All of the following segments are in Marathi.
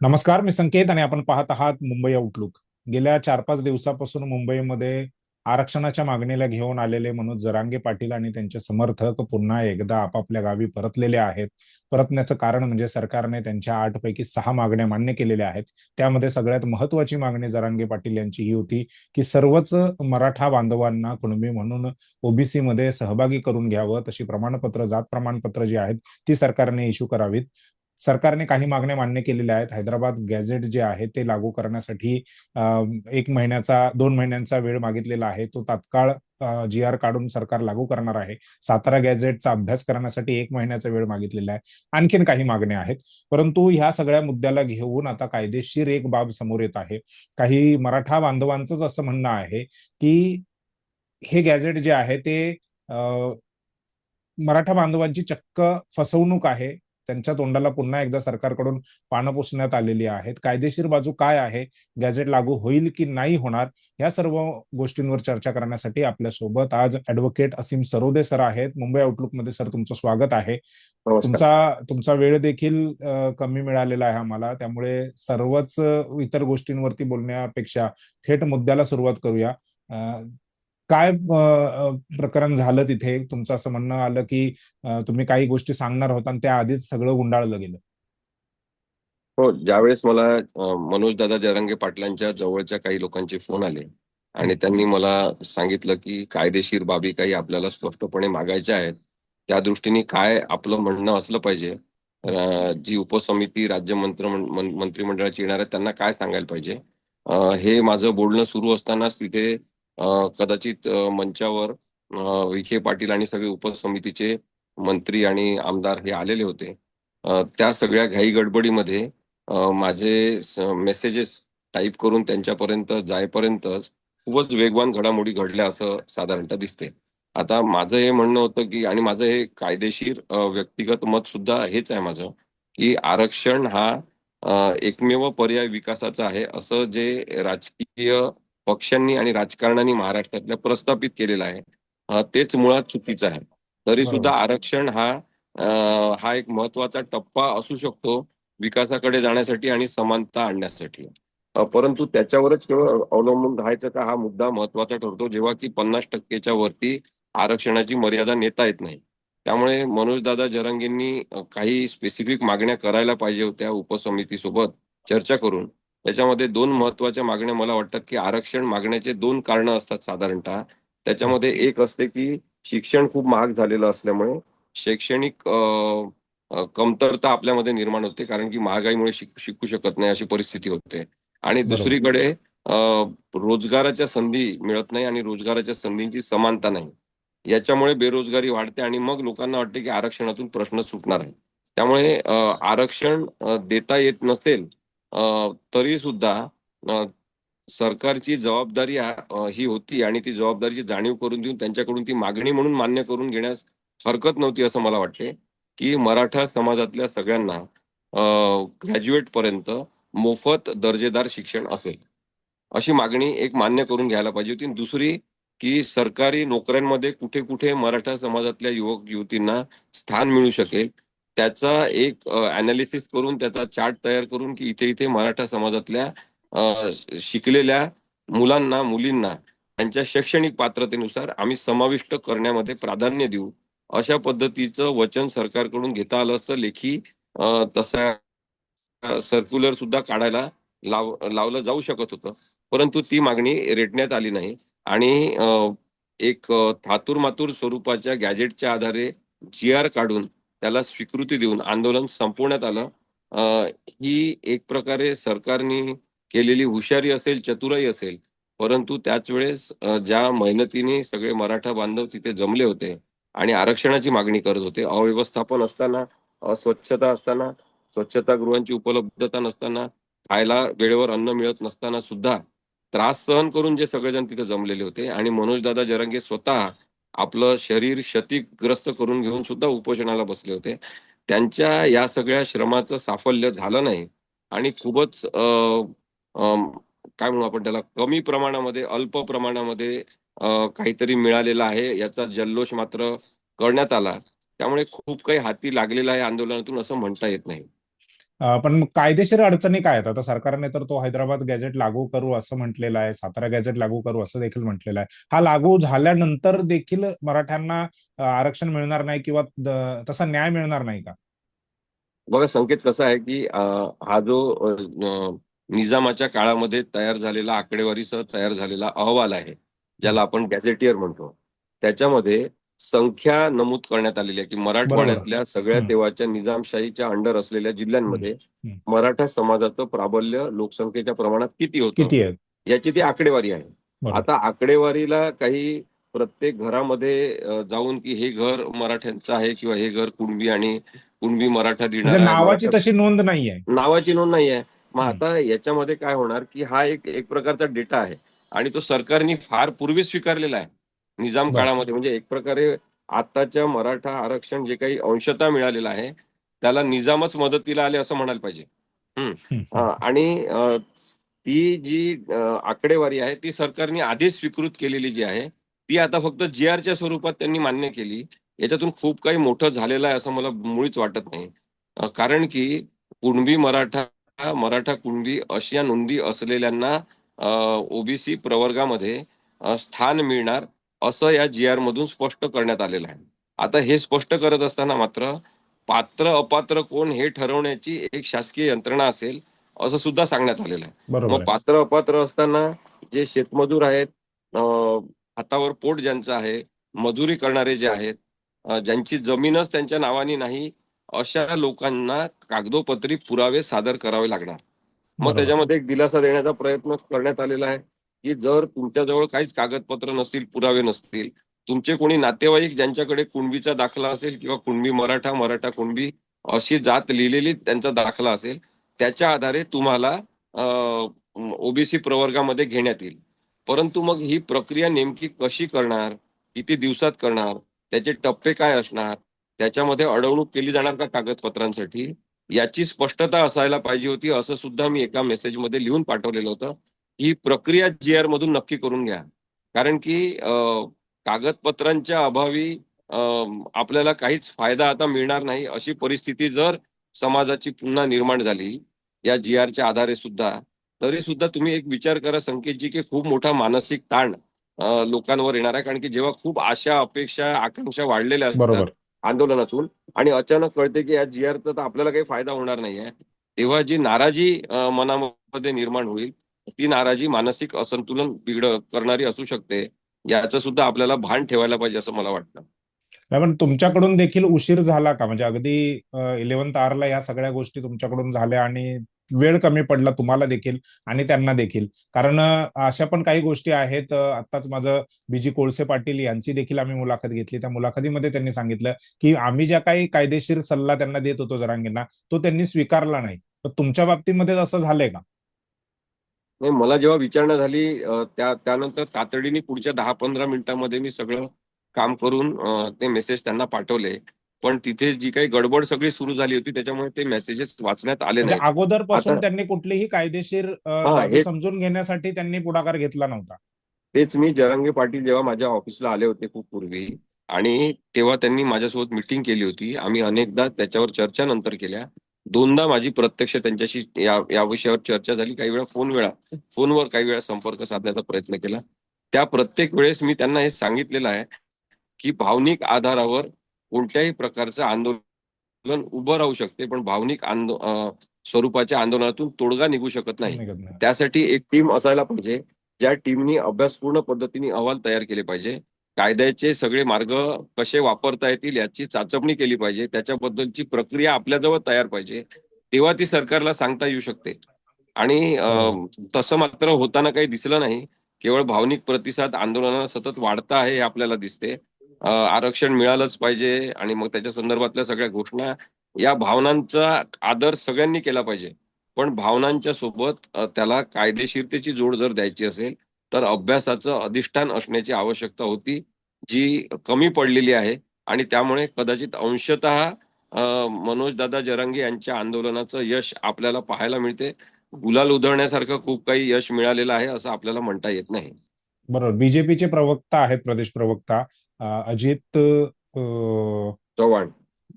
नमस्कार मी संकेत आणि आपण पाहत आहात मुंबई आउटलुक गेल्या चार पाच दिवसापासून मुंबईमध्ये आरक्षणाच्या मागणीला घेऊन आलेले मनोज जरांगे पाटील आणि त्यांचे समर्थक पुन्हा एकदा आपापल्या गावी परतलेले आहेत. परतण्याचं कारण म्हणजे सरकारने त्यांच्या आठ पैकी सहा मागण्या मान्य केलेल्या आहेत. त्यामध्ये सगळ्यात महत्वाची मागणी जरांगे पाटील यांची ही होती की सर्वच मराठा बांधवांना कुणबी म्हणून ओबीसी मध्ये सहभागी करून घ्यावं. तशी प्रमाणपत्र जात प्रमाणपत्र जी आहेत ती सरकारने इश्यू करावीत. सरकारने काही मागण्या मान्य केलेल्या आहेत. हैदराबाद गॅझेट जे आहे ते लागू करण्यासाठी एक महिन्याचा दोन महिन्यांचा वेळ मागितलेला आहे. तो तात्काळ जी आर काढून सरकार लागू करणार आहे. सातारा गॅझेटचा अभ्यास करण्यासाठी एक महिन्याचा वेळ मागितलेला आहे. आणखीन काही मागण्या आहेत. परंतु ह्या सगळ्या मुद्द्याला घेऊन आता कायदेशीर एक बाब समोर येत आहे. काही मराठा बांधवांचंच असं म्हणणं आहे की हे गॅझेट जे आहे ते मराठा बांधवांची चक्क फसवणूक आहे. त्यांच्या तोंडाला पुन्हा एकदा सरकारकडून पानं पुसण्यात आलेली आहेत. कायदेशीर बाजू काय आहे? गॅझेट लागू होईल की नाही होणार? या सर्व गोष्टींवर चर्चा करण्यासाठी आपल्यासोबत आज ऍडव्होकेट असीम सरोदे सर आहेत. मुंबई आउटलुकमध्ये सर तुमचं स्वागत आहे. तुमचा तुमचा वेळ देखील कमी मिळालेला आहे आम्हाला. त्यामुळे सर्वच इतर गोष्टींवरती बोलण्यापेक्षा थेट मुद्द्याला सुरुवात करूया. काय प्रकरण झालं तिथे? तुमचं असं म्हणणं आलं की तुम्ही काही गोष्टी सांगणार होता आणि त्या आधीच सगळं गुंडाळलं गेलं. हो ज्यावेळेस मला मनोज दादा जरांगे पाटलांच्या जवळच्या काही लोकांचे फोन आले आणि त्यांनी मला सांगितलं की कायदेशीर बाबी काही आपल्याला स्पष्टपणे मागायच्या आहेत त्या दृष्टीने काय आपलं म्हणणं असलं पाहिजे जी उपसमिती राज्य मंत्र मंत्रिमंडळाची येणार आहे त्यांना काय सांगायला पाहिजे? हे माझं बोलणं सुरू असतानाच तिथे कदाचित मंचावर विखे पाटील आणि सगळे उपसमितीचे मंत्री आणि आमदार हे आलेले होते. त्या सगळ्या घाई गडबडीमध्ये माझे मेसेजेस टाईप करून त्यांच्यापर्यंत जायपर्यंतच खूपच वेगवान घडामोडी घडल्या असं साधारणतः दिसते. आता माझं हे म्हणणं होतं की आणि माझं हे कायदेशीर व्यक्तिगत मत सुद्धा हेच आहे माझं की आरक्षण हा एकमेव पर्याय विकासाचा आहे असं जे राजकीय पक्षांनी आणि राजकारणाने महाराष्ट्रातल्या प्रस्थापित केलेला आहे. तेच मुळात चुकीचं आहे. तरी सुद्धा आरक्षण हा हा एक महत्त्वाचा टप्पा असू शकतो विकासाकडे जाण्यासाठी आणि समानता आणण्यासाठी. परंतु त्याच्यावरच केवळ अवलंबून राहायचं का हा मुद्दा महत्त्वाचा ठरतो जेव्हा की पन्नास टक्केच्या वरती आरक्षणाची मर्यादा नेता येत नाही. त्यामुळे मनोजदादा जरंगेंनी काही स्पेसिफिक मागण्या करायला पाहिजे होत्या उपसमितीसोबत चर्चा करून. त्याच्यामध्ये दोन महत्त्वाच्या मागण्या मला वाटतात की आरक्षण मागण्याचे दोन कारण असतात साधारणतः. त्याच्यामध्ये एक असते की शिक्षण खूप महाग झालेलं असल्यामुळे शैक्षणिक कमतरता आपल्यामध्ये निर्माण होते कारण की महागाईमुळे शिकू शकत नाही अशी परिस्थिती होते. आणि दुसरीकडे रोजगाराच्या संधी मिळत नाही आणि रोजगाराच्या संधींची समानता नाही. याच्यामुळे बेरोजगारी वाढते आणि मग लोकांना वाटते की आरक्षणातून प्रश्न सुटणार आहे त्यामुळे आरक्षण देता येत नसेल तरी सुद्धा सरकारची जबाबदारी ही होती आणि ती जबाबदारीची जाणीव करून देऊन त्यांच्याकडून ती मागणी म्हणून मान्य करून घेण्यास हरकत नव्हती असं मला वाटते की मराठा समाजातल्या सगळ्यांना ग्रॅज्युएट पर्यंत मोफत दर्जेदार शिक्षण असेल. अशी मागणी एक मान्य करून घ्यायला पाहिजे होती. दुसरी की सरकारी नोकऱ्यांमध्ये कुठे कुठे मराठा समाजातल्या युवक युवतींना स्थान मिळू शकेल त्याचा एक अनालिसिस करून त्याचा चार्ट तयार करून की इथे इथे मराठा समाजातल्या शिकलेल्या मुलांना मुलींना त्यांच्या शैक्षणिक पात्रतेनुसार आम्ही समाविष्ट करण्यामध्ये प्राधान्य देऊ. अशा पद्धतीचं वचन सरकारकडून घेता आलं असतं. लेखी तसा सर्क्युलर सुद्धा काढायला लाव लावलं जाऊ शकत होतं. परंतु ती मागणी रेटण्यात आली नाही. आणि एक थातूर मातूर स्वरूपाच्या गॅजेटच्या आधारे जी आर काढून त्याला स्वीकृती देऊन आंदोलन संपवण्यात आलं. ही एक प्रकारे सरकारने केलेली हुशारी असेल चतुराई असेल परंतु त्याच वेळेस ज्या मेहनतीने सगळे मराठा बांधव तिथे जमले होते आणि आरक्षणाची मागणी करत होते अव्यवस्थापन असताना अस्वच्छता असताना स्वच्छता गृहांची उपलब्धता नसताना खायला वेळेवर अन्न मिळत नसताना सुद्धा त्रास सहन करून जे सगळेजण तिथे जमलेले होते. आणि मनोजदादा जरंगे स्वतः आपलं शरीर क्षतिग्रस्त करून घेऊन सुद्धा उपोषणाला बसले होते. त्यांच्या या सगळ्या श्रमाचं साफल्य झालं नाही आणि खूपच काय म्हणू आपण त्याला कमी प्रमाणामध्ये अल्प प्रमाणामध्ये काहीतरी मिळालेलं आहे याचा जल्लोष मात्र करण्यात आला. त्यामुळे खूप काही हाती लागलेला आहे आंदोलनातून असं म्हणता येत नाही. पण कायदेशीर अडचणी काय आहेत? आता सरकारने तर तो हैदराबाद गॅझेट लागू करू असं म्हटलेलं आहे सातारा गॅझेट लागू करू असं देखील म्हटलेलं आहे. हा लागू झाल्यानंतर देखील मराठ्यांना आरक्षण मिळणार नाही किंवा तसा न्याय मिळणार नाही का? बघा संकेत कसा आहे की हा जो निजामाच्या काळामध्ये तयार झालेला आकडेवारीसह तयार झालेला अहवाल आहे ज्याला आपण गॅझेटियर म्हणतो. त्याच्यामध्ये संख्या नमूद करण्यात आलेली आहे की मराठवाड्यातल्या सगळ्या. तेव्हाच्या निजामशाहीच्या अंडर असलेल्या जिल्ह्यांमध्ये. मराठा समाजाचं प्राबल्य लोकसंख्येच्या प्रमाणात किती होतं याची ती आकडेवारी आहे. आता आकडेवारीला काही प्रत्येक घरामध्ये जाऊन की हे घर मराठ्यांचं आहे किंवा हे घर कुणबी आणि कुणबी मराठा म्हणजे देणारा नावाची मराठा- तशी नोंद नाहीये नावाची नोंद नाही आहे मग. आता याच्यामध्ये काय होणार की हा एक एक प्रकारचा डेटा आहे आणि तो सरकारने फार पूर्वी स्वीकारलेला आहे निजाम. काळामध्ये. म्हणजे एक प्रकारे आताच्या मराठा आरक्षण जे काही अंशता मिळालेलं आहे त्याला निजामच मदतीला आले असं म्हणायला पाहिजे. आणि ती जी आकडेवारी आहे ती सरकारने आधीच स्वीकृत केलेली जी आहे ती आता फक्त जी आरच्या स्वरूपात त्यांनी मान्य केली. याच्यातून खूप काही मोठं झालेलं आहे असं मला मुळीच वाटत नाही. कारण की कुणबी मराठा मराठा कुणबी अशा नोंदी असलेल्यांना ओबीसी प्रवर्गामध्ये स्थान मिळणार असं या जी आर मधून स्पष्ट करण्यात आलेलं आहे आता हे स्पष्ट करत असताना मात्र पात्र अपात्र कोण हे ठरवण्याची एक शासकीय यंत्रणा असेल असं सुद्धा सांगण्यात आलेलं आहे मग. पात्र अपात्र असताना जे शेतमजूर आहेत अं, हातावर पोट ज्यांचं आहे मजुरी करणारे जे आहेत ज्यांची जमीनच त्यांच्या नावाने नाही अशा लोकांना कागदोपत्री पुरावे सादर करावे लागणार मग. त्याच्यामध्ये एक दिलासा देण्याचा प्रयत्न करण्यात आलेला आहे की जर तुमच्याजवळ काहीच कागदपत्र नसतील पुरावे नसतील तुमचे कोणी नातेवाईक ज्यांच्याकडे कुणबीचा दाखला असेल किंवा कुणबी मराठा मराठा कुणबी अशी जात लिहिलेली त्यांचा दाखला असेल त्याच्या आधारे तुम्हाला ओबीसी प्रवर्गामध्ये घेण्यात येईल. परंतु मग ही प्रक्रिया नेमकी कशी करणार किती दिवसात करणार त्याचे टप्पे काय असणार त्याच्यामध्ये अडवणूक केली जाणार का कागदपत्रांसाठी याची स्पष्टता असायला पाहिजे होती असं सुद्धा मी एका मेसेजमध्ये लिहून पाठवलेलं होतं. ही प्रक्रिया जी आर मधून नक्की करून घ्या. कारण की कागदपत्रांच्या अभावी आपल्याला काहीच फायदा आता मिळणार नाही अशी परिस्थिती जर समाजाची पुन्हा निर्माण झाली या जी आरच्या आधारे सुद्धा तरी सुद्धा तुम्ही एक विचार करा संकेतजी की खूप मोठा मानसिक ताण लोकांवर येणार आहे. कारण की जेव्हा खूप आशा अपेक्षा आकांक्षा वाढलेल्या असतात आंदोलनातून आणि अचानक कळते की या जी आरचा तर आपल्याला काही फायदा होणार नाहीये तेव्हा जी नाराजी मनामध्ये निर्माण होईल ती नाराजी मानसिक असंतुलन बिघड करणारी असू शकते. याचं सुद्धा आपल्याला भान ठेवायला पाहिजे असं मला वाटतं. पण तुमच्याकडून देखील उशीर झाला का? म्हणजे अगदी इलेव्हन आरला या सगळ्या गोष्टी तुमच्याकडून झाल्या आणि वेळ कमी पडला तुम्हाला देखील आणि त्यांना देखील. कारण अशा पण काही गोष्टी आहेत आताच आत्ताच माझं बीजी कोळसे पाटील यांची देखील आम्ही मुलाखत घेतली. त्या मुलाखतीमध्ये त्यांनी सांगितलं की आम्ही ज्या काही कायदेशीर सल्ला त्यांना देत होतो जरांगींना तो त्यांनी स्वीकारला नाही. तर तुमच्या बाबतीमध्ये असं झालंय का? नाही मला जेव्हा विचारणा झाली त्या त्यानंतर तातडीने पुढच्या दहा पंधरा मिनिटांमध्ये मी सगळं काम करून ते मेसेज त्यांना पाठवले. पण तिथे जी काही गडबड सगळी सुरू झाली होती त्याच्यामुळे ते मेसेजेस वाचण्यात आले म्हणजे नाही अगोदरपासून त्यांनी कुठलीही कायदेशीर समजून घेण्यासाठी त्यांनी पुढाकार घेतला नव्हता. तेच मी जरांगे पाटील जेव्हा माझ्या ऑफिसला आले होते खूप पूर्वी आणि तेव्हा त्यांनी माझ्यासोबत मिटिंग केली होती. आम्ही अनेकदा त्याच्यावर चर्चा नंतर केल्या. दोनदा माझी प्रत्यक्ष त्यांच्याशी या या विषयावर चर्चा झाली. काही वेळा फोन वेळा फोनवर काही वेळा संपर्क साधण्याचा प्रयत्न केला. त्या प्रत्येक वेळेस मी त्यांना हे सांगितलेलं आहे की भावनिक आधारावर कोणत्याही प्रकारचं आंदोलन उभं राहू शकते पण भावनिक आंदो स्वरूपाच्या आंदोलनातून तोडगा निघू शकत नाही. त्यासाठी एक टीम असायला पाहिजे ज्या टीमनी अभ्यासपूर्ण पद्धतीने अहवाल तयार केले पाहिजे. कायद्याचे सगळे मार्ग कसे वापरता येतील याची चाचपणी केली पाहिजे. त्याच्याबद्दलची प्रक्रिया आपल्याजवळ तयार पाहिजे. तेव्हा ती सरकारला सांगता येऊ शकते. आणि अं, तसं मात्र होताना काही दिसलं नाही. केवळ भावनिक प्रतिसाद आंदोलनाला सतत वाढता आहे हे आपल्याला दिसते. आरक्षण मिळालंच पाहिजे आणि मग त्याच्या संदर्भातल्या सगळ्या घोषणा या भावनांचा आदर सगळ्यांनी केला पाहिजे. पण भावनांच्या सोबत त्याला कायदेशीरतेची जोड जर द्यायची असेल तर अभ्यासाचं अधिष्ठान असण्याची आवश्यकता होती जी कमी पडलेली आहे. आणि त्यामुळे कदाचित अंशतः मनोजदादा जरांगे यांच्या आंदोलनाचं यश आपल्याला पाहायला मिळते. गुलाल उधळण्यासारखं खूप काही यश मिळालेलं आहे असं आपल्याला म्हणता येत नाही. बरोबर. बीजेपीचे प्रवक्ता आहेत प्रदेश प्रवक्ता अजित चव्हाण.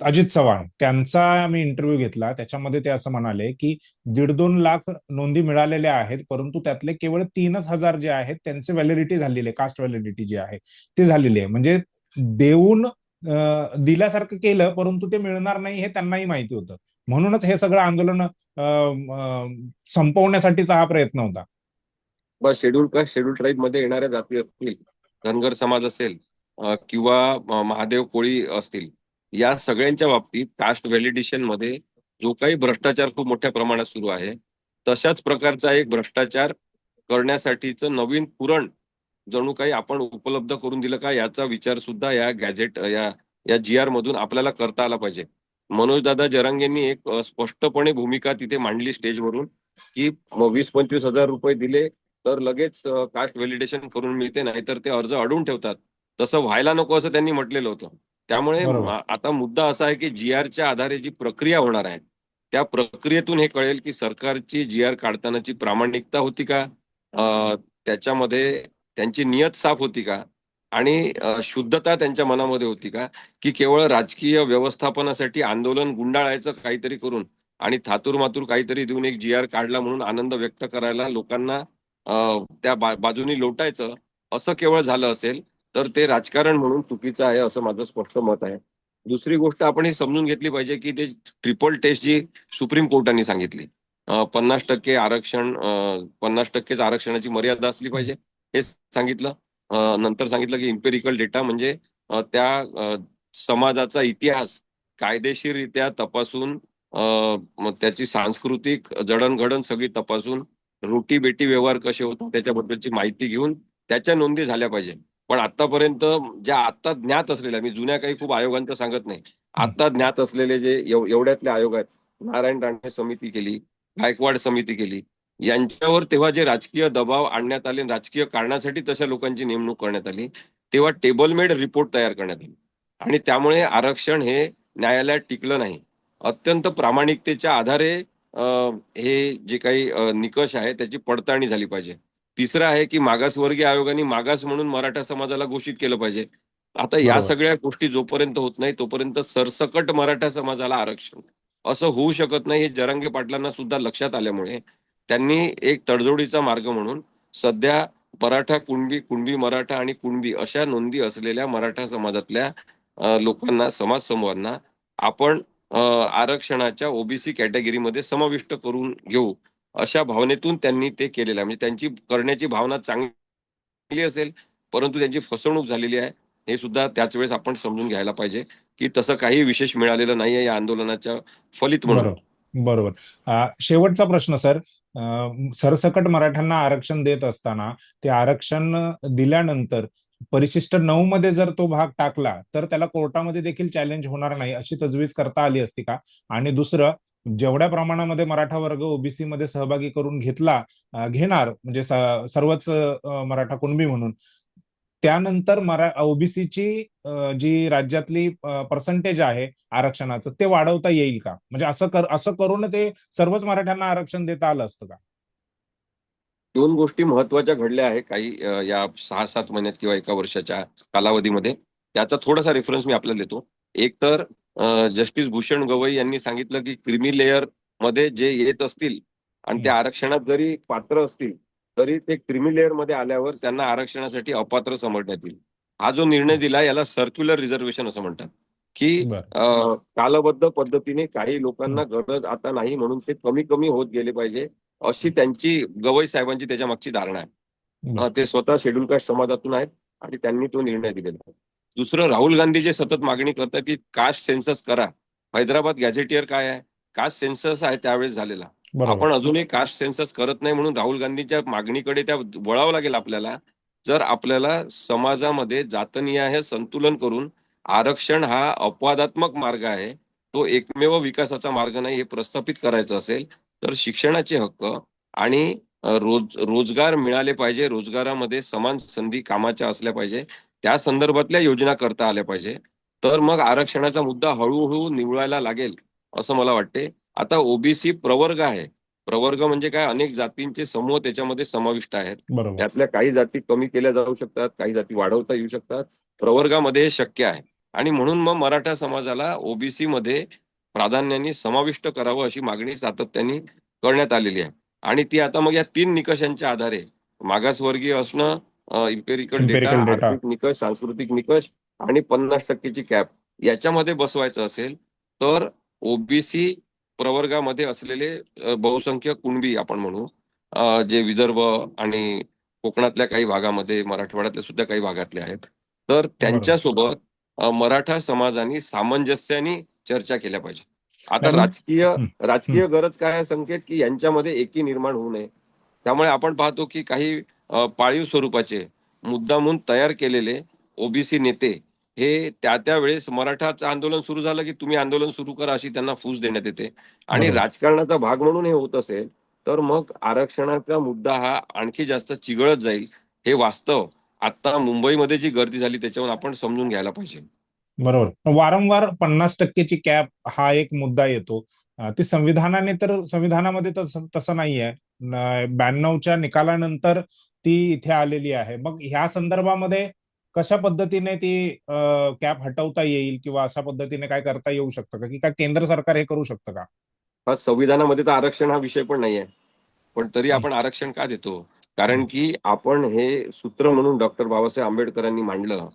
अजित चव्हाण त्यांचा मी इंटरव्ह्यू घेतला. त्याच्यामध्ये ते असं म्हणाले की दीड दोन लाख नोंदी मिळालेल्या आहेत परंतु त्यातले केवळ तीनच हजार जे आहेत त्यांचे व्हॅलिडिटी झालेली आहे कास्ट व्हॅलिडिटी जी आहे ती झालेली आहे. म्हणजे देऊन दिल्यासारखं केलं परंतु ते मिळणार नाही हे त्यांनाही माहिती होतं. म्हणूनच हे सगळं आंदोलन संपवण्यासाठीचा हा प्रयत्न होता. बस शेड्यूल कास्ट शेड्यूल ट्राईबमध्ये येणाऱ्या जाती असतील धनगर समाज असेल किंवा महादेव कोळी असतील या सगळ्यांच्या बाबतीत कास्ट व्हॅलिडेशनमध्ये जो काही भ्रष्टाचार खूप मोठ्या प्रमाणात सुरू आहे तशाच प्रकारचा एक भ्रष्टाचार करण्यासाठीचं नवीन पुरण जणू काही आपण उपलब्ध करून दिलं का याचा विचार सुद्धा या गॅजेट या या जी आर मधून आपल्याला करता आला पाहिजे. मनोजदादा जरांगेंनी एक स्पष्टपणे भूमिका तिथे मांडली स्टेजवरून की वीस पंचवीस हजार रुपये दिले तर लगेच कास्ट व्हॅलिडेशन करून मिळते नाहीतर ते अर्ज अडून ठेवतात. तसं व्हायला नको असं त्यांनी म्हटलेलं होतं. त्यामुळे आता मुद्दा असा आहे की जी आरच्या आधारे जी प्रक्रिया होणार आहे त्या प्रक्रियेतून हे कळेल की सरकारची जी आर काढतानाची प्रामाणिकता होती का? त्याच्यामध्ये त्यांची नियत साफ होती का? आणि शुद्धता त्यांच्या मनामध्ये होती का? की केवळ राजकीय व्यवस्थापनासाठी आंदोलन गुंडाळायचं काहीतरी करून आणि थातूर मातूर काहीतरी देऊन एक जी आर काढला म्हणून आनंद व्यक्त करायला लोकांना त्या बाजूनी लोटायचं असं केवळ झालं असेल तर ते राजकारण म्हणून चुकीचं आहे असं माझं स्पष्ट मत आहे. दुसरी गोष्ट आपण ही समजून घेतली पाहिजे की ते ट्रिपल टेस्ट जी सुप्रीम कोर्टाने सांगितली. पन्नास टक्के आरक्षण पन्नास टक्केच आरक्षणाची मर्यादा असली पाहिजे. हे सांगितलं. नंतर सांगितलं की इम्पेरिकल डेटा म्हणजे त्या समाजाचा इतिहास कायदेशीररित्या तपासून त्याची सांस्कृतिक जडणघडण सगळी तपासून रोटी बेटी व्यवहार कसे होतात त्याच्याबद्दलची माहिती घेऊन त्याच्या नोंदी झाल्या पाहिजे. पण आतापर्यंत ज्या आता ज्ञात असलेल्या मी जुन्या काही खूप आयोगांचं सांगत नाही. आता ज्ञात असलेले जे एवढ्यातले आयोग आहेत नारायण राणे समिती केली गायकवाड समिती केली यांच्यावर तेव्हा जे राजकीय दबाव आणण्यात आले राजकीय कारणासाठी तशा लोकांची नेमणूक करण्यात आली तेव्हा टेबलमेड रिपोर्ट तयार करण्यात आली. आणि त्यामुळे आरक्षण हे न्यायालयात टिकलं नाही. अत्यंत प्रामाणिकतेच्या आधारे हे जे काही निकष आहे त्याची पडताळणी झाली पाहिजे. तिसरं आहे की मागासवर्गीय आयोगाने मागास म्हणून मराठा समाजाला घोषित केलं पाहिजे. आता या. सगळ्या गोष्टी जोपर्यंत होत नाही तोपर्यंत सरसकट मराठा समाजाला आरक्षण. असं होऊ शकत नाही हे जरांगे पाटलांना सुद्धा लक्षात आल्यामुळे. त्यांनी एक तडजोडीचा मार्ग म्हणून सध्या मराठा कुणबी कुणबी मराठा आणि कुणबी अशा नोंदी असलेल्या मराठा समाजातल्या लोकांना समाज समूहांना आपण आरक्षणाच्या ओबीसी कॅटेगरीमध्ये समाविष्ट करून घेऊ. अशा भावनेतून त्यांनी ते केलेलं आहे. म्हणजे त्यांची करण्याची भावना चांगली असेल परंतु त्यांची फसवणूक झालेली आहे हे सुद्धा त्याच वेळेस आपण समजून घ्यायला पाहिजे की तसं काही विशेष मिळालेलं नाहीये या आंदोलनाच्या फलित म्हणून. बरोबर बरोबर. शेवटचा प्रश्न सर. सरसकट मराठ्यांना आरक्षण देत असताना ते आरक्षण दिल्यानंतर परिशिष्ट नऊ मध्ये जर तो भाग टाकला तर त्याला कोर्टामध्ये देखील चॅलेंज होणार नाही अशी तजवीज करता आली असती का? आणि दुसरं जेवढ्या प्रमाणामध्ये मराठा वर्ग ओबीसी मध्ये सहभागी करून घेतला घेणार म्हणजे सर्वच मराठा कुणबी म्हणून त्यानंतर मरा ओबीसीची जी राज्यातली पर्सेंटेज आहे आरक्षणाचं ते वाढवता येईल का? म्हणजे असं कर असं करून ते सर्वच मराठ्यांना आरक्षण देता आलं असतं का? दोन गोष्टी महत्त्वाच्या घडल्या आहे काही या सहा सात महिन्यात किंवा एका वर्षाच्या कालावधीमध्ये. त्याचा थोडासा रेफरन्स मी आपल्याला देतो. एक तर जस्टिस भूषण गवई यांनी सांगितलं की क्रिमी लेअरमध्ये जे येत असतील आणि ते. आरक्षणात जरी पात्र असतील तरी ते क्रिमी लेअरमध्ये आल्यावर त्यांना आरक्षणासाठी अपात्र समजण्यात येईल. हा जो निर्णय दिला याला सर्क्युलर रिझर्वेशन असं म्हणतात. की कालबद्ध पद्धतीने काही लोकांना गरज आता नाही म्हणून ते कमी कमी होत गेले पाहिजे अशी त्यांची गवई साहेबांची त्याच्या मागची धारणा आहे. ते स्वतः शेड्यूल कास्ट समाजातून आहेत आणि त्यांनी तो निर्णय दिलेला आहे. दुसरं राहुल गांधी जे सतत मागणी करतात की कास्ट सेन्सस करा. हैदराबाद गॅझेटियर काय आहे? कास्ट सेन्सस आहे त्यावेळेस झालेला. आपण अजूनही कास्ट सेन्सस करत नाही म्हणून राहुल गांधीच्या मागणीकडे त्या वळावं लागेल आपल्याला. जर आपल्याला समाजामध्ये जातनीय हे संतुलन करून आरक्षण हा अपवादात्मक मार्ग आहे तो एकमेव विकासाचा मार्ग नाही हे प्रस्थापित करायचं असेल तर शिक्षणाचे हक्क आणि रोज रोजगार मिळाले पाहिजे. रोजगारामध्ये समान संधी कामाच्या असल्या पाहिजे. त्या संदर्भातल्या योजना करता आल्या पाहिजे. तर मग आरक्षणाचा मुद्दा हळूहळू निवळायला लागेल असं मला वाटते. आता ओबीसी प्रवर्ग आहे. प्रवर्ग म्हणजे काय? अनेक जातींचे समूह त्याच्यामध्ये समाविष्ट आहेत. त्यातल्या काही जाती कमी केल्या जाऊ शकतात काही जाती वाढवता येऊ शकतात. प्रवर्गामध्ये हे शक्य आहे. आणि म्हणून मग मराठा समाजाला ओबीसी मध्ये प्राधान्याने समाविष्ट करावं अशी मागणी सातत्याने करण्यात आलेली आहे. आणि ती आता मग या तीन निकषांच्या आधारे मागासवर्गीय असणं इम्पेरिकल डेटा. आर्थिक निकष सांस्कृतिक निकष आणि पन्नास टक्केची कॅप याच्यामध्ये बसवायचं असेल तर ओबीसी प्रवर्गामध्ये असलेले बहुसंख्य कुणबी आपण म्हणू जे विदर्भ आणि कोकणातल्या काही भागामध्ये मराठवाड्यातल्या सुद्धा काही भागातले आहेत. तर त्यांच्यासोबत मराठा समाजाने सामंजस्याने चर्चा केल्या पाहिजे. आता राजकीय राजकीय गरज काय संकेत की यांच्यामध्ये एकी निर्माण होऊ नये. त्यामुळे आपण पाहतो की काही पाळीव स्वरूपाचे मुद्दामून तयार केलेले ओबीसी नेते हे त्या त्या वेळेस मराठाचं आंदोलन सुरू झालं की तुम्ही आंदोलन सुरू करा अशी त्यांना फूस देण्यात येते. आणि. राजकारणाचा भाग म्हणून हे होत असेल तर मग आरक्षणाचा मुद्दा हा आणखी जास्त चिघळत जाईल हे वास्तव आता मुंबईमध्ये जी गर्दी झाली त्याच्यावर आपण समजून घ्यायला पाहिजे. बरोबर. वारंवार पन्नास टक्केची कॅप हा एक मुद्दा येतो. ती संविधानाने तर संविधानामध्ये तसं तसं नाहीये. ब्याण्णवच्या निकालानंतर ती इथे आलेली आहे. मग ह्या संदर्भामध्ये कशा पद्धतीने ती कॅप हटवता येईल किंवा अशा पद्धतीने काय करता येऊ शकतं का? की काय केंद्र सरकार हे करू शकतं का? हा संविधानामध्ये तर आरक्षण हा विषय पण नाही आहे पण तरी आपण आरक्षण का देतो? कारण की आपण हे सूत्र म्हणून डॉक्टर बाबासाहेब आंबेडकरांनी मांडलं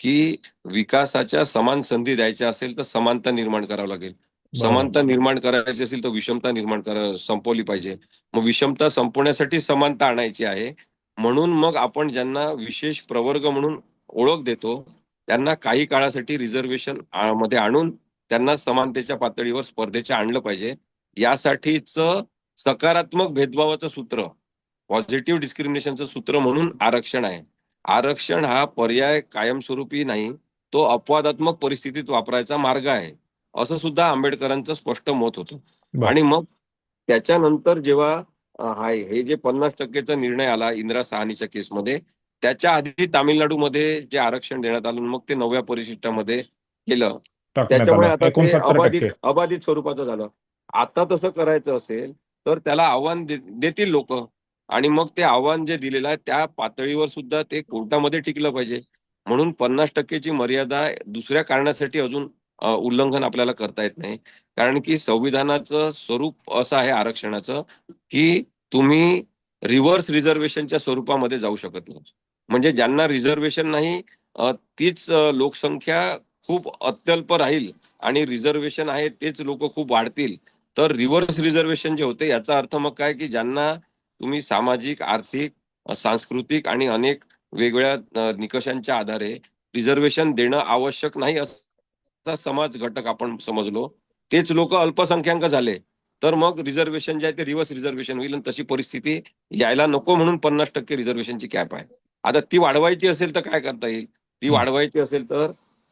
की विकासाच्या समान संधी द्यायच्या असेल तर समानता निर्माण करावं लागेल. समानता निर्माण करायची असेल तर विषमता निर्माण करा संपवली पाहिजे. मग विषमता संपवण्यासाठी समानता आणायची आहे. म्हणून मग आपण ज्यांना विशेष प्रवर्ग म्हणून ओळख देतो त्यांना काही काळासाठी रिझर्वेशनमध्ये आणून त्यांना समानतेच्या पातळीवर स्पर्धेच्या आणलं पाहिजे. यासाठीच सकारात्मक भेदभावाचं सूत्र पॉझिटिव्ह डिस्क्रिमिनेशनचं सूत्र म्हणून आरक्षण आहे. आरक्षण हा पर्याय कायमस्वरूपी नाही तो अपवादात्मक परिस्थितीत वापरायचा मार्ग आहे. असं सुद्धा आंबेडकरांचं स्पष्ट मत होतं. आणि मग त्याच्यानंतर जेव्हा अं, हा जे पन्नास टक्केचा निर्णय आला इंदिरा सहानीच्या केसमध्ये त्याच्या आधी तामिळनाडूमध्ये जे आरक्षण देण्यात आलं मग ते नवव्या परिशिष्टामध्ये केलं. त्याच्यामुळे आता ते अबाधित अबाधित स्वरूपाचं झालं. आता तसं करायचं असेल तर त्याला आव्हान देतील लोक. आणि मग ते आव्हान जे दिलेलं आहे त्या पातळीवर सुद्धा ते कोर्टामध्ये टिकलं पाहिजे. म्हणून पन्नास टक्केची मर्यादा दुसऱ्या कारणासाठी अजून उल्लंघन आपल्याला करता येत नाही. कारण की संविधानाचं स्वरूप असं आहे आरक्षणाचं की तुम्ही रिव्हर्स रिझर्वेशनच्या स्वरूपामध्ये जाऊ शकत नाही. म्हणजे ज्यांना रिझर्वेशन नाही तीच लोकसंख्या खूप अत्यल्प राहील आणि रिझर्वेशन आहे तेच लोक खूप वाढतील. तर रिव्हर्स रिझर्वेशन जे होते याचा अर्थ मग काय की ज्यांना तुम्ही सामाजिक आर्थिक सांस्कृतिक आणि अनेक वेगवेगळ्या निकषांच्या आधारे रिझर्वेशन देणं आवश्यक नाही असं समाज घटक आपण समजलो. तेच लोक अल्पसंख्याक झाले. तर मग रिझर्वेशन जे आहे ते रिव्हर्स रिझर्वेशन होईल आणि तशी परिस्थिती यायला नको म्हणून पन्नास टक्के रिझर्वेशनची कॅप आहे. आता ती वाढवायची असेल तर काय करता येईल? ती. वाढवायची असेल तर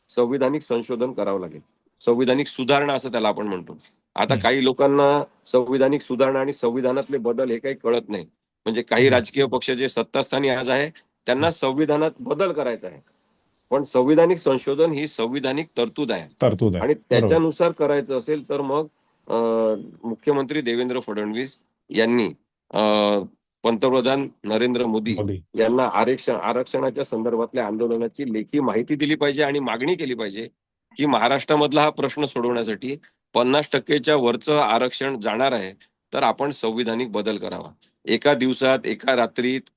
संविधानिक संशोधन करावं लागेल. संविधानिक सुधारणा असं त्याला आपण म्हणतो. आता. काही लोकांना संविधानिक सुधारणा आणि संविधानातले बदल हे काही कळत नाही. म्हणजे काही. राजकीय पक्ष जे सत्तास्थानी आज आहे त्यांना संविधानात बदल करायचा आहे. पण संविधानिक संशोधन ही संविधानिक तरतूद आहे. आणि त्याच्यानुसार करायचं असेल तर मग मुख्यमंत्री देवेंद्र फडणवीस यांनी पंतप्रधान नरेंद्र मोदी यांना आरक्षण आरक्षणाच्या संदर्भातल्या आंदोलनाची लेखी माहिती दिली पाहिजे आणि मागणी केली पाहिजे की महाराष्ट्रामधला हा प्रश्न सोडवण्यासाठी पन्नास टक्केच्या वरचं आरक्षण जाणार आहे तर आपण संविधानिक बदल करावा. एका दिवसात एका रात्रीत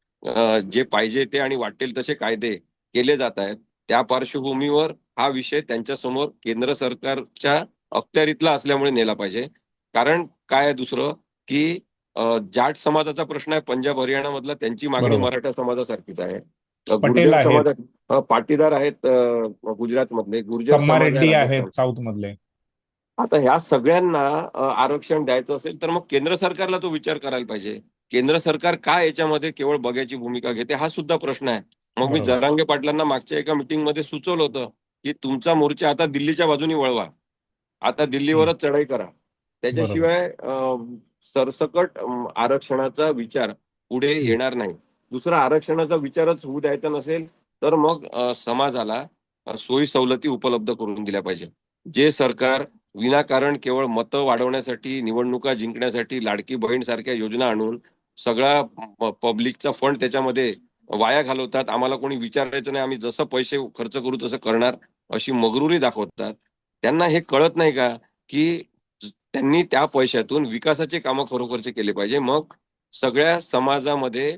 जे पाहिजे ते आणि वाटेल तसे कायदे केले जात आहेत. त्या पार्श्वभूमीवर हा विषय त्यांच्यासमोर केंद्र सरकारच्या अखत्यारीतला असल्यामुळे नेला पाहिजे कारण काय आहे दुसरं की जाट समाजाचा प्रश्न आहे पंजाब हरियाणा मधला त्यांची मागणी. मराठा समाजासारखीच आहे. समाजात पाटीदार आहेत गुजरात मधले गुर्जर रेड्डी. आहेत साऊथ मधले आता ह्या सगळ्यांना आरक्षण द्यायचं असेल तर मग केंद्र सरकारला तो विचार करायला पाहिजे केंद्र सरकार का याच्यामध्ये केवळ बघ्याची भूमिका घेते हा सुद्धा प्रश्न आहे मग मी. जरांगे पाटलांना मागच्या एका मीटिंगमध्ये सुचवलं होतं की तुमचा मोर्चा आता दिल्लीच्या बाजूने वळवा. आता दिल्लीवरच चढाई करा. त्याच्याशिवाय सरसकट आरक्षणाचा विचार पुढे येणार नाही. दुसरा आरक्षणाचा विचारच होऊ द्यायचा नसेल तर मग समाजाला सोयी सवलती उपलब्ध करून दिल्या पाहिजे जे सरकार विनाकारण केवळ मतं वाढवण्यासाठी निवडणुका जिंकण्यासाठी लाडकी बहीण सारख्या योजना आणून सगळा पब्लिकचा फंड त्याच्यामध्ये वाया घालवतात. आम्हाला कोणी विचारायचं नाही. आम्ही जसं पैसे खर्च करू तसं करणार. अशी मगरुरी दाखवतात. त्यांना हे कळत नाही का? की त्यांनी त्या पैशातून विकासाचे कामं खरोखरचे केले पाहिजे. मग सगळ्या समाजामध्ये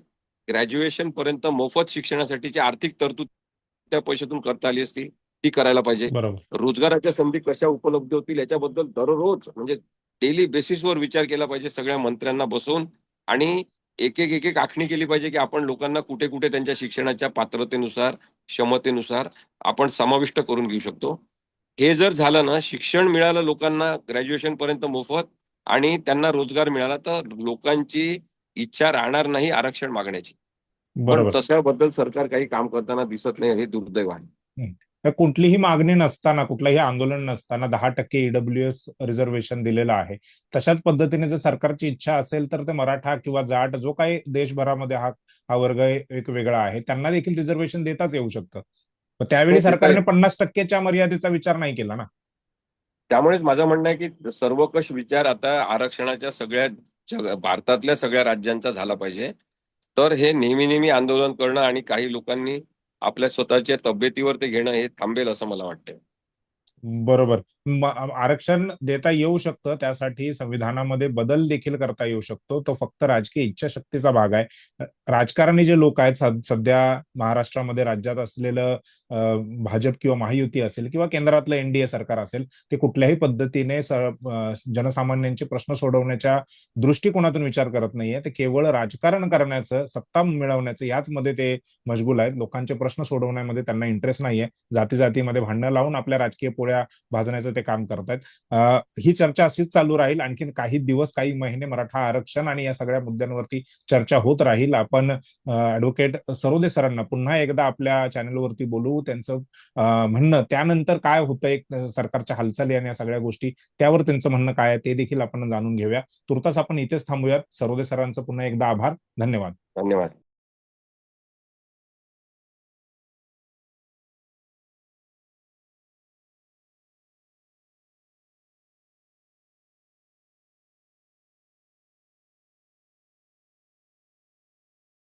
ग्रॅज्युएशन पर्यंत मोफत शिक्षणासाठीची आर्थिक तरतूद त्या पैशातून करता आली असती ती करायला पाहिजे. रोजगाराच्या संधी कशा उपलब्ध होतील याच्याबद्दल दररोज म्हणजे डेली बेसिसवर विचार केला पाहिजे सगळ्या मंत्र्यांना बसवून आणि एक एक एक एक आखणी केली पाहिजे की आपण लोकांना कुठे कुठे त्यांच्या शिक्षणाच्या पात्रतेनुसार क्षमतेनुसार आपण समाविष्ट करून घेऊ शकतो. हे जर झालं ना शिक्षण मिळालं लोकांना ग्रॅज्युएशन पर्यंत मोफत आणि त्यांना रोजगार मिळाला तर लोकांची इच्छा राहणार नाही आरक्षण मागण्याची. पण तशाबद्दल सरकार काही काम करताना दिसत नाही हे दुर्दैव आहे. कुठलीही मागणी नसताना कुठलंही आंदोलन नसताना दहा टक्के ईडब्ल्यूएस रिझर्वेशन दिलेलं आहे. तशाच पद्धतीने जर सरकारची इच्छा असेल तर ते मराठा किंवा जाट जो काही देशभरामध्ये हा हा वर्ग एक वेगळा आहे त्यांना देखील रिझर्वेशन देताच येऊ शकतं. त्यावेळी हो, सरकारने. पन्नास टक्केच्या मर्यादेचा विचार नाही केला ना? त्यामुळेच माझं म्हणणं आहे की सर्वकष विचार आता आरक्षणाच्या सगळ्या भारतातल्या सगळ्या राज्यांचा झाला पाहिजे. तर हे नेहमी नेहमी आंदोलन करणं आणि काही लोकांनी आपल्या स्वतःच्या तब्येतीवर ते घेणं हे थांबेल असं मला वाटतं बरोबर. आरक्षण देता येऊ शकतं त्यासाठी संविधानामध्ये बदल देखील करता येऊ शकतो. तो फक्त राजकीय इच्छाशक्तीचा भाग आहे. राजकारणी जे लोक आहेत सध्या महाराष्ट्रामध्ये राज्यात असलेलं भाजप किंवा महायुती असेल किंवा केंद्रातलं एनडीए सरकार असेल ते कुठल्याही पद्धतीने जनसामान्यांचे प्रश्न सोडवण्याच्या दृष्टिकोनातून विचार करत नाहीये. ते केवळ राजकारण करण्याचं सत्ता मिळवण्याचं याच मध्ये ते मशगूल आहेत. लोकांचे प्रश्न सोडवण्यामध्ये त्यांना इंटरेस्ट नाहीये. जाती जातीमध्ये भांडणं लावून आपल्या राजकीय पोळ्या भाजण्याचं ते काम करतायत. ही चर्चा अशीच चालू राहील. आणखीन काही दिवस काही महिने मराठा आरक्षण आणि या सगळ्या मुद्द्यांवरती चर्चा होत राहील. आपण ऍडव्होकेट सरोदे सरांना पुन्हा एकदा आपल्या चॅनलवरती बोलू. त्यांचं म्हणणं त्यानंतर काय होतंय सरकारच्या हालचाली आणि या सगळ्या गोष्टी त्यावर त्यांचं म्हणणं काय आहे ते देखील आपण जाणून घेऊया. तुर्तास आपण इथेच थांबूयात. सरोदे सरांचं पुन्हा एकदा आभार. धन्यवाद. धन्यवाद.